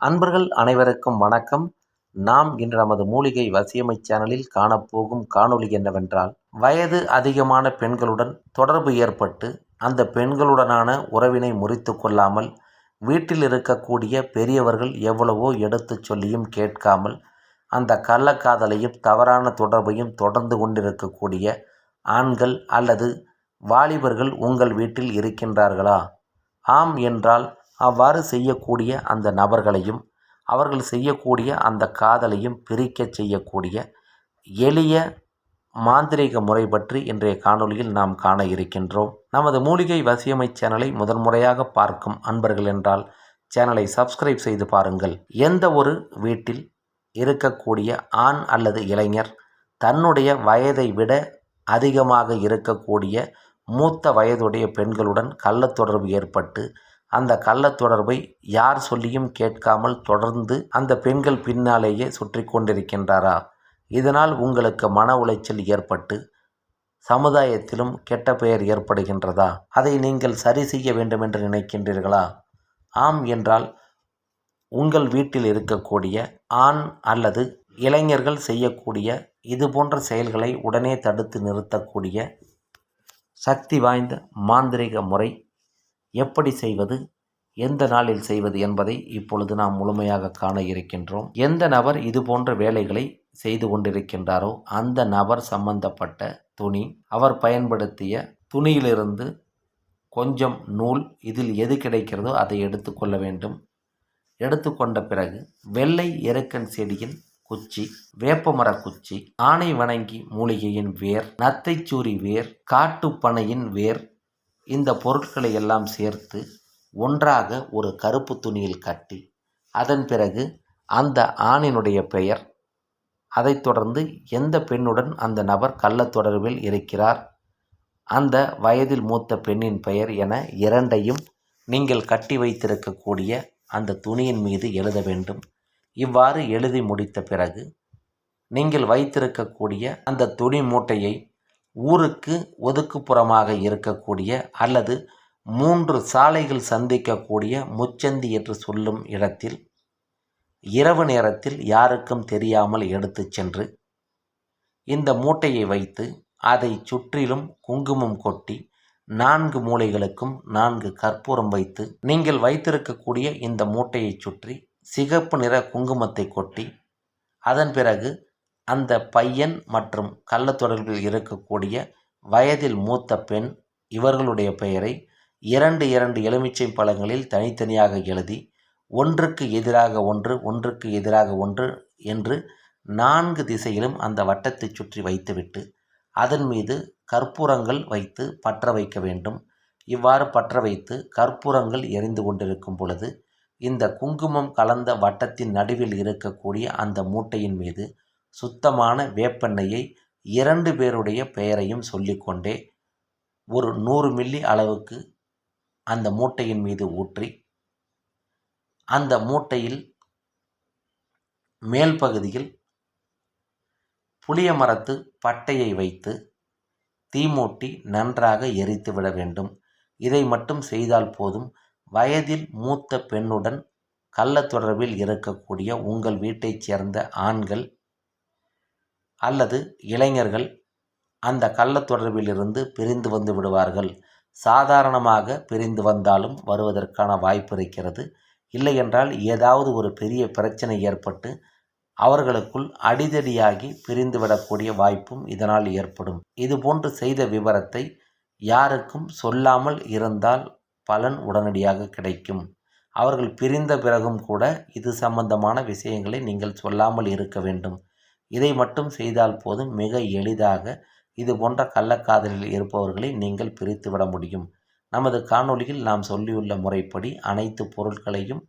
அன்பர்கள் அனைவருக்கும் வணக்கம். நாம் இன்று நமது மூலிகை வசியமை சேனலில் காணப்போகும் காணொளி என்னவென்றால் வயது அதிகமான பெண்களுடன் தொடர்பு ஏற்பட்டு அந்த பெண்களுடனான உறவினை முறித்து கொள்ளாமல் வீட்டில் இருக்கக்கூடிய பெரியவர்கள் எவ்வளவோ எடுத்துச் சொல்லியும் கேட்காமல் அந்த கள்ளக்காதலையும் தவறான தொடர்பையும் தொடர்ந்து கொண்டிருக்கக்கூடிய ஆண்கள் அல்லது வாலிபர்கள் உங்கள் வீட்டில் இருக்கின்றார்களா? ஆம் என்றால் அவ்வாறு செய்யக்கூடிய அந்த நபர்களையும் அவர்கள் செய்யக்கூடிய அந்த காதலையும் பிரிக்கச் செய்யக்கூடிய எளிய மாந்திரீக முறை பற்றி இன்றைய காணொளியில் நாம் காண இருக்கின்றோம். நமது மூலிகை வசியமை சேனலை முதன்முறையாக பார்க்கும் அன்பர்கள் என்றால் சேனலை சப்ஸ்கிரைப் செய்து பாருங்கள். எந்த ஒரு வீட்டில் இருக்கக்கூடிய ஆண் அல்லது இளைஞர் தன்னுடைய வயதை விட அதிகமாக இருக்கக்கூடிய மூத்த வயதுடைய பெண்களுடன் கள்ளத்தொடர்பு ஏற்பட்டு அந்த கள்ள தொடர்பை யார் சொல்லியும் கேட்காமல் தொடர்ந்து அந்த பெண்கள் பின்னாலேயே சுற்றி கொண்டிருக்கின்றாரா? இதனால் உங்களுக்கு மன உளைச்சல் ஏற்பட்டு சமுதாயத்திலும் கெட்ட பெயர் ஏற்படுகின்றதா? அதை நீங்கள் சரி செய்ய வேண்டும் என்று நினைக்கின்றீர்களா? ஆம் என்றால் உங்கள் வீட்டில் இருக்கக்கூடிய ஆண் அல்லது இளைஞர்கள் செய்யக்கூடிய இது போன்ற செயல்களை உடனே தடுத்து நிறுத்தக்கூடிய சக்தி வாய்ந்த மாந்திரிக முறை எப்படி செய்வது எந்த நாளில் செய்வது என்பதை இப்பொழுது நாம் முழுமையாக காண இருக்கின்றோம். எந்த நபர் இது போன்ற வேலைகளை செய்து கொண்டிருக்கின்றாரோ அந்த நபர் சம்பந்தப்பட்ட துணி அவர் பயன்படுத்திய துணியிலிருந்து கொஞ்சம் நூல் இதில் எது கிடைக்கிறதோ அதை எடுத்துக்கொள்ள வேண்டும். எடுத்துக்கொண்ட பிறகு வெள்ளை எருக்கன் செடியின் குச்சி வேப்பமர குச்சி ஆணை வணங்கி மூலிகையின் வேர் நத்தைச்சூரி வேர் காட்டுப்பனையின் வேர் இந்த பொருட்களை எல்லாம் சேர்த்து ஒன்றாக ஒரு கருப்பு துணியில் கட்டி அதன் பிறகு அந்த ஆணினுடைய பெயர். அதைத் தொடர்ந்து எந்த பெண்ணுடன் அந்த நபர் கள்ளத் தொடர்பில் இருக்கிறார்? அந்த வயதில் மூத்த பெண்ணின் பெயர் என இரண்டையும் நீங்கள் கட்டி வைத்திருக்கக்கூடிய அந்த துணியின் மீது எழுத வேண்டும். இவ்வாறு எழுதி முடித்த பிறகு நீங்கள் வைத்திருக்கக்கூடிய அந்த துணி மூட்டையை ஊருக்கு ஒதுக்குப்புறமாக இருக்கக்கூடிய அல்லது மூன்று சாலைகள் சந்திக்கக்கூடிய முச்சந்தி என்று சொல்லும் இடத்தில் இரவு நேரத்தில் யாருக்கும் தெரியாமல் எடுத்து சென்று இந்த மூட்டையை வைத்து அதை சுற்றிலும் குங்குமம் கொட்டி நான்கு மூலைகளுக்கும் நான்கு கற்பூரம் வைத்து நீங்கள் வைத்திருக்கக்கூடிய இந்த மூட்டையை சுற்றி சிகப்பு நிற குங்குமத்தை கொட்டி அதன் பிறகு அந்த பையன் மற்றும் கள்ளத்தொடர்பில் இருக்கக்கூடிய வயதில் மூத்த பெண் இவர்களுடைய பெயரை இரண்டு இரண்டு எலுமிச்சை பழங்களில் தனித்தனியாக எழுதி ஒன்றுக்கு எதிராக ஒன்று ஒன்றுக்கு எதிராக ஒன்று என்று நான்கு திசையிலும் அந்த வட்டத்தை சுற்றி வைத்துவிட்டு அதன் மீது கற்பூரங்கள் வைத்து பற்ற வைக்க வேண்டும். இவ்வாறு பற்ற வைத்து கற்பூரங்கள் எரிந்து கொண்டிருக்கும் பொழுது இந்த குங்குமம் கலந்த வட்டத்தின் நடுவில் இருக்கக்கூடிய அந்த மூட்டையின் மீது சுத்தமான வேப்பெண்ணெயை இரண்டு பேருடைய பெயரையும் சொல்லிக்கொண்டே ஒரு நூறு மில்லி அளவுக்கு அந்த மூட்டையின் மீது ஊற்றி அந்த மூட்டையில் மேல் பகுதியில் புளிய மரத்து பட்டையை வைத்து தீமூட்டி நன்றாக எரித்து விட வேண்டும். இதை மட்டும் செய்தால் போதும். வயதில் மூத்த பெண்ணுடன் கள்ள தொடர்பில் இருக்கக்கூடிய உங்கள் வீட்டைச் சேர்ந்த ஆண்கள் அல்லது இளைஞர்கள் அந்த கள்ள தொடர்பிலிருந்து பிரிந்து வந்து விடுவார்கள். சாதாரணமாக பிரிந்து வந்தாலும் வருவதற்கான வாய்ப்பு இருக்கிறது. இல்லையென்றால் ஏதாவது ஒரு பெரிய பிரச்சனை ஏற்பட்டு அவர்களுக்குள் அடிதடியாகி பிரிந்துவிடக்கூடிய வாய்ப்பும் இதனால் ஏற்படும். இதுபோன்று செய்த விவரத்தை யாருக்கும் சொல்லாமல் இருந்தால் பலன் உடனடியாக கிடைக்கும். அவர்கள் பிரிந்த பிறகும் கூட இது சம்பந்தமான விஷயங்களை நீங்கள் சொல்லாமல் இருக்க வேண்டும். இதை மட்டும் செய்தால் போதும். மிக எளிதாக இது போன்ற கள்ளக்காதலில் இருப்பவர்களை நீங்கள் பிரித்துவிட முடியும். நமது காணொளியில் நாம் சொல்லியுள்ள முறைப்படி அனைத்து பொருட்களையும்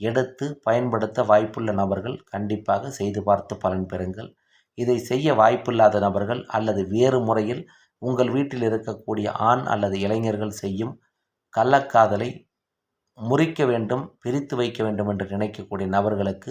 எடுத்து பயன்படுத்த வாய்ப்புள்ள நபர்கள் கண்டிப்பாக செய்து பார்த்து பலன் பெறுங்கள். இதை செய்ய வாய்ப்பில்லாத நபர்கள் அல்லது வேறு முறையில் உங்கள் வீட்டில் இருக்கக்கூடிய ஆண் அல்லது இளைஞர்கள் செய்யும் கள்ளக்காதலை முறிக்க வேண்டும் பிரித்து வைக்க வேண்டும் என்று நினைக்கக்கூடிய நபர்களுக்கு